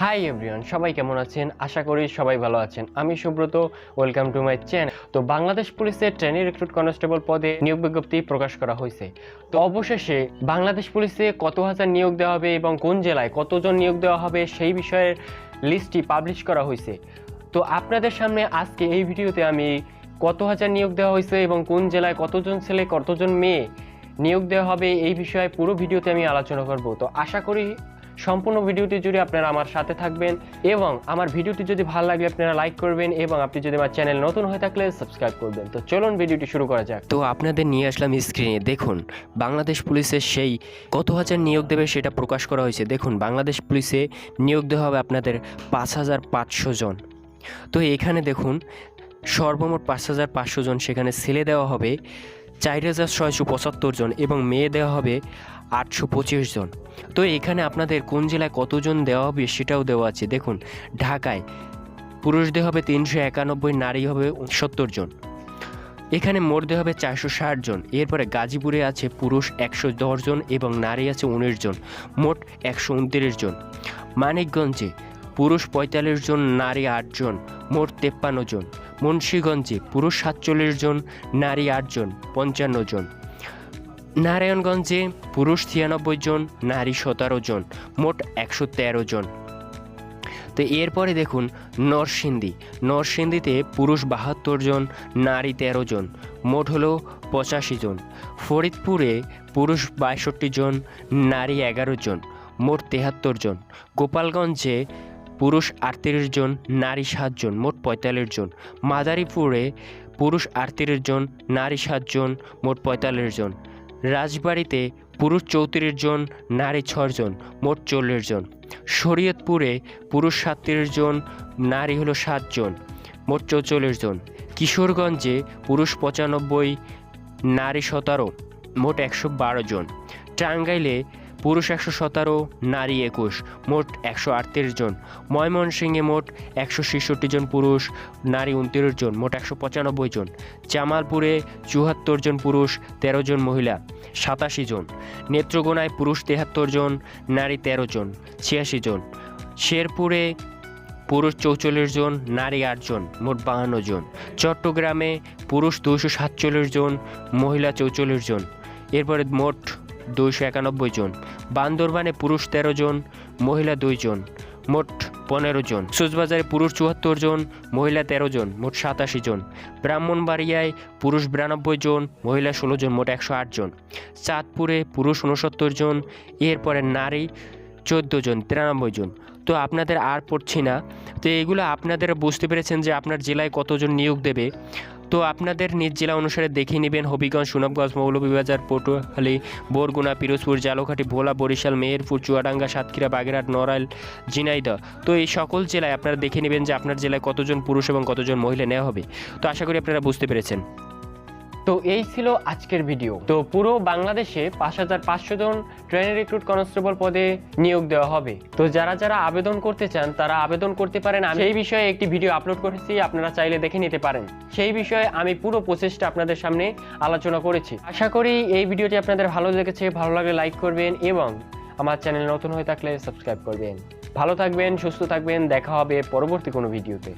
Hi everyone সবাই কেমন আছেন? আশা করি সবাই ভালো আছেন। আমি Subrata. Welcome to my channel তো বাংলাদেশ পুলিশের ট্রেনি রিক্রুট কনস্টেবল পদে নিয়োগ বিজ্ঞপ্তি প্রকাশ করা হয়েছে। তো অবশেষে বাংলাদেশ পুলিশে কত হাজার নিয়োগ দেওয়া হবে এবং কোন জেলায় কতজন নিয়োগ দেওয়া হবে সেই বিষয়ের লিস্টটি পাবলিশ করা হয়েছে। তো আপনাদের সামনে আজকে এই ভিডিওতে আমি কত হাজার নিয়োগ দেওয়া হয়েছে এবং কোন জেলায় কতজন ছেলে, কতজন মেয়ে নিয়োগ দেওয়া হবে এই বিষয়ে পুরো ভিডিওতে আমি আলোচনা করব। তো আশা করি সম্পূর্ণ ভিডিওটি জুড়ে আপনারা আমার সাথে থাকবেন এবং আমার ভিডিওটি যদি ভালো লাগে, আপনারা লাইক করবেন এবং আপনি যদি আমার চ্যানেল নতুন হয়ে থাকলে সাবস্ক্রাইব করবেন। তো চলুন ভিডিওটি শুরু করা যাক। তো আপনাদের নিয়ে আসলাম স্ক্রিনে দেখুন, বাংলাদেশ পুলিশের সেই কত হাজার নিয়োগ দেবে সেটা প্রকাশ করা হয়েছে। দেখুন, বাংলাদেশ পুলিশে নিয়োগ দেওয়া হবে আপনাদের পাঁচ হাজার পাঁচশো জন। তো এখানে দেখুন, সর্বমোট পাঁচ হাজার পাঁচশো জন সেখানে ছেলে দেওয়া হবে, চার হাজার ছয়শো পঁচাত্তর জন এবং মেয়ে দেওয়া হবে আটশো পঁচিশ জন। তো এখানে আপনাদের কোন জেলায় কতজন দেওয়া হবে সেটাও দেওয়া আছে। দেখুন, ঢাকায় পুরুষদের হবে তিনশো একানব্বই, নারী হবে সত্তর জন এখানে দেওয়া হবে চারশো ষাট জন এরপরে গাজীপুরে আছে পুরুষ একশো দশ জন এবং নারী আছে উনিশ জন মোট একশো উনত্রিশ জন মানিকগঞ্জে পুরুষ পঁয়তাল্লিশ জন নারী আটজন। মোট তেপ্পান্ন জন মুন্সীগঞ্জে পুরুষ সাতচল্লিশ জন নারী আটজন পঞ্চান্ন জন নারায়ণগঞ্জে পুরুষ ছিয়ানব্বই জন, নারী সতেরো জন, মোট একশো তেরো জন। তো এরপরে দেখুন নরসিংদী। নরসিংদীতে পুরুষ বাহাত্তর জন, নারী তেরো জন, মোট হলো পঁচাশি জন। ফরিদপুরে পুরুষ বাষট্টি জন, নারী এগারো জন, মোট তেহাত্তর জন। গোপালগঞ্জে পুরুষ আটত্রিশ জন, নারী সাতজন মোট পঁয়তাল্লিশ জন। মাদারীপুরে পুরুষ আটত্রিশ জন, নারী সাতজন মোট পঁয়তাল্লিশ জন। রাজবাড়িতে পুরুষ চৌত্রিশ জন, নারী ছজন মোট চল্লিশ জন। শরীয়তপুরে পুরুষ সাতত্রিশ জন, নারী হলো সাতজন মোট চৌচল্লিশ জন। কিশোরগঞ্জে পুরুষ পঁচানব্বই, নারী সতেরো, মোট একশো বারো জন। টাঙ্গাইলে পুরুষ একশো সতেরো, নারী একুশ, মোট একশো আটত্রিশ জন। ময়মনসিংহে মোট একশো ছেষট্টি জন পুরুষ, নারী উনত্রিশ জন, মোট একশো পঁচানব্বই জন। জামালপুরে চুয়াত্তর জন পুরুষ, তেরো জন মহিলা, সাতাশি জন। নেত্রকোনায় পুরুষ তেহাত্তর জন, নারী তেরো জন, ছিয়াশি জন। শেরপুরে পুরুষ চৌচল্লিশ জন, নারী আটজন মোট বাহান্ন জন। চট্টগ্রামে পুরুষ দুশো সাতচল্লিশ জন, মহিলা চৌচল্লিশ জন। এরপরে মোট দুইশো একানব্বই জন, বান্দরবানে পুরুষ তেরো জন, মহিলা দুই জন, মোট পনেরো জন। সুজবাজারে পুরুষ চুয়াত্তর জন, মহিলা তেরো জন, মোট সাতাশি জন। ব্রাহ্মণবাড়িয়ায় পুরুষ বিরানব্বই জন, মহিলা ষোলো জন, মোট একশো আট জন। চাঁদপুরে পুরুষ উনসত্তর জন, এরপরে নারী চোদ্দ জন, তিরানব্বই জন। তো আপনাদের আর পড়ছি না। তো এগুলো আপনাদের বুঝতে পেরেছেন যে আপনার জেলায় কতজন নিয়োগ দেবে। তো আপনাদের নিজ জেলা অনুসারে দেখে নেবেন হবিগঞ্জ, সুনামগঞ্জ, মৌলভীবাজার, পটুয়াখালী, বরগুনা, পিরোজপুর, জালোঘাটি, ভোলা, বরিশাল, মেহেরপুর, চুয়াডাঙ্গা, সাতক্ষীরা, বাগেরহাট, নড়াইল, ঝিনাইদহ। তো এই সকল জেলায় আপনারা দেখে নেবেন যে আপনার জেলায় কতজন পুরুষ এবং কতজন মহিলা নেওয়া হবে। তো আশা করি আপনারা বুঝতে পেরেছেন। তো এই ছিল আজকের ভিডিও তো পুরো বাংলাদেশে পাঁচ হাজার পাঁচশো জন ট্রেন রিক্রুট কনস্টেবল পদে নিয়োগ দেওয়া হবে। তো যারা যারা আবেদন করতে চান, তারা আবেদন করতে পারেন। আমি সেই বিষয়ে একটি ভিডিও আপলোড করেছি, আপনারা চাইলে দেখে নিতে পারেন। সেই বিষয়ে আমি পুরো প্রসেসটা আপনাদের সামনে আলোচনা করেছি। আশা করি এই ভিডিওটি আপনাদের ভালো লেগেছে। ভালো লাগলে লাইক করবেন এবং আমার চ্যানেল নতুন হয়ে থাকলে সাবস্ক্রাইব করবেন। ভালো থাকবেন, সুস্থ থাকবেন। দেখা হবে পরবর্তী কোনো ভিডিওতে